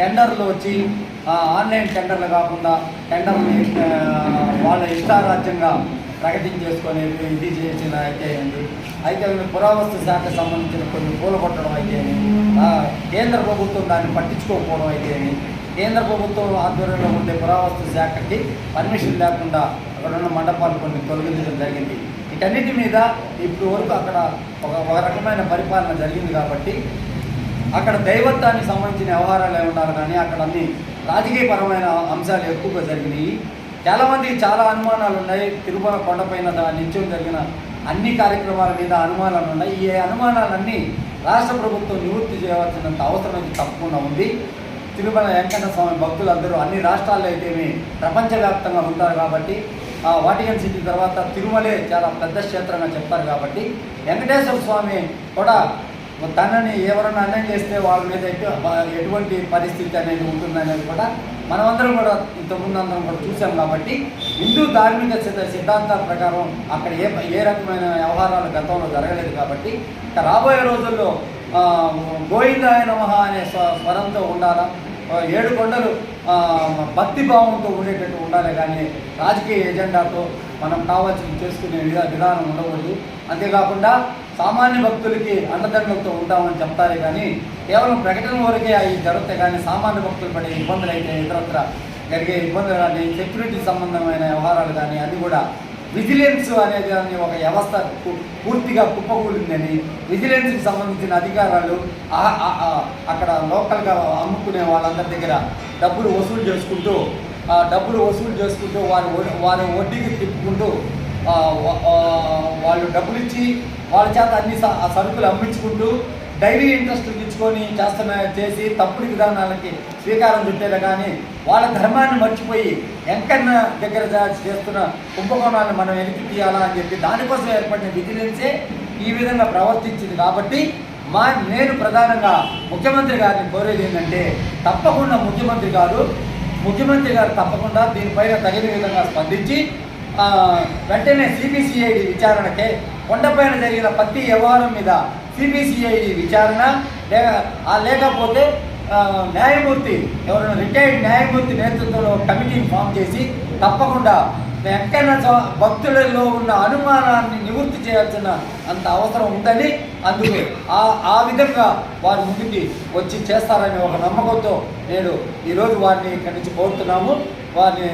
టెండర్లు వచ్చి ఆన్లైన్ టెండర్లు కాకుండా టెండర్ని వాళ్ళ ఇష్టారాజ్యంగా ప్రకటించేసుకొని ఇది చేసిన అయితే ఏంటి అయితే పురావస్తు శాఖకు సంబంధించిన కొన్ని పూల కొట్టడం అయితే కేంద్ర ప్రభుత్వం దాన్ని పట్టించుకోకపోవడం అయితే కేంద్ర ప్రభుత్వం ఆధ్వర్యంలో ఉండే పురావస్తు శాఖకి పర్మిషన్ లేకుండా అక్కడ ఉన్న మండపాలు కొన్ని తొలగించడం జరిగింది. వీటన్నిటి మీద ఇప్పుడు వరకు అక్కడ ఒక ఒక రకమైన పరిపాలన జరిగింది కాబట్టి అక్కడ దైవత్వానికి సంబంధించిన వ్యవహారాలు ఏమన్నారు కానీ అక్కడ అన్ని రాజకీయపరమైన అంశాలు ఎక్కువగా జరిగినాయి. చాలామంది చాలా అనుమానాలు ఉన్నాయి. తిరుమల కొండపైన నిత్యం జరిగిన అన్ని కార్యక్రమాల మీద అనుమానాలు ఉన్నాయి. ఈ అనుమానాలన్నీ రాష్ట్ర ప్రభుత్వం నివృత్తి చేయవలసినంత అవసరం అయితే తప్పకుండా ఉంది. తిరుమల వెంకన్న స్వామి భక్తులందరూ అన్ని రాష్ట్రాల్లో అయితేనే ప్రపంచవ్యాప్తంగా ఉంటారు కాబట్టి ఆ వాటికన్ సిటీ తర్వాత తిరుమలే చాలా పెద్ద క్షేత్రంగా చెప్తారు కాబట్టి వెంకటేశ్వర స్వామి కూడా తనని ఎవరైనా అన్యాయం చేస్తే వాళ్ళ మీద ఎటువంటి పరిస్థితి అనేది ఉంటుందనేది కూడా మనమందరం కూడా ఇంతకుముందు అందరం కూడా చూసాం కాబట్టి హిందూ ధార్మిక సిద్ధ సిద్ధాంతాల ప్రకారం అక్కడ ఏ ఏ రకమైన వ్యవహారాలు గతంలో జరగలేదు కాబట్టి రాబోయే రోజుల్లో గోవిందాయ నమహ అనే స్వ- స్వరంతో ఉండాలా? ఏడు కొండలు భక్తి భావంతో ఉండేటట్టు ఉండాలి కానీ రాజకీయ ఎజెండాతో మనం కావాల్సింది చేసుకునే విధా విధానం ఉండకూడదు. అంతేకాకుండా సామాన్య భక్తులకి అండదండలతో ఉంటామని చెప్తారే కానీ కేవలం ప్రకటన వరకే అవి జరుగుతాయి కానీ సామాన్య భక్తులు పడే ఇబ్బందులు అయితే ఇతరత్ర జరిగే ఇబ్బందులు కానీ సెక్యూరిటీ సంబంధమైన వ్యవహారాలు కానీ అది కూడా విజిలెన్స్ అనేది దాని ఒక వ్యవస్థ పూర్తిగా కుప్పకూలిందని విజిలెన్స్కి సంబంధించిన అధికారాలు అక్కడ లోకల్గా అమ్ముకునే వాళ్ళందరి దగ్గర డబ్బులు వసూలు చేసుకుంటూ డబ్బులు వసూలు చేసుకుంటూ వారి వారి వడ్డీకి తిప్పుకుంటూ వాళ్ళు డబ్బులు ఇచ్చి వాళ్ళ చేత అన్ని స- ఆ సరుకులు అమ్మించుకుంటూ డైలీ ఇంట్రెస్ట్ ఇచ్చుకొని చేస్తున్న చేసి తప్పుడు విధానాలకి శ్రీకారం చుట్టేలా కానీ వాళ్ళ ధర్మాన్ని మర్చిపోయి వెంకన్న దగ్గర చేస్తున్న కుంభకోణాలను మనం వెనక్కి తీయాలా అని చెప్పి దానికోసం ఏర్పడిన విజిలెన్సే ఈ విధంగా ప్రవర్తించింది కాబట్టి మా నేను ప్రధానంగా ముఖ్యమంత్రి గారిని కోరేది ఏంటంటే తప్పకుండా ముఖ్యమంత్రి గారు ముఖ్యమంత్రి గారు తప్పకుండా దీనిపైన తగిన విధంగా స్పందించి వెంటనే సిబిసిఐడి విచారణకే కొండపైన జరిగిన ప్రతి వ్యవహారం మీద సిబిసిఐడి విచారణ లేకపోతే న్యాయమూర్తి ఎవరైనా రిటైర్డ్ న్యాయమూర్తి నేతృత్వంలో కమిటీని ఫామ్ చేసి తప్పకుండా వెంకన్న భక్తులలో ఉన్న అనుమానాన్ని నివృత్తి చేయాల్సిన అంత అవసరం ఉందని అందుకు ఆ ఆ విధంగా వారి ముందుకి వచ్చి చేస్తారనే ఒక నమ్మకంతో నేను ఈరోజు వారిని ఇక్కడి నుంచి కోరుతున్నాము. వారిని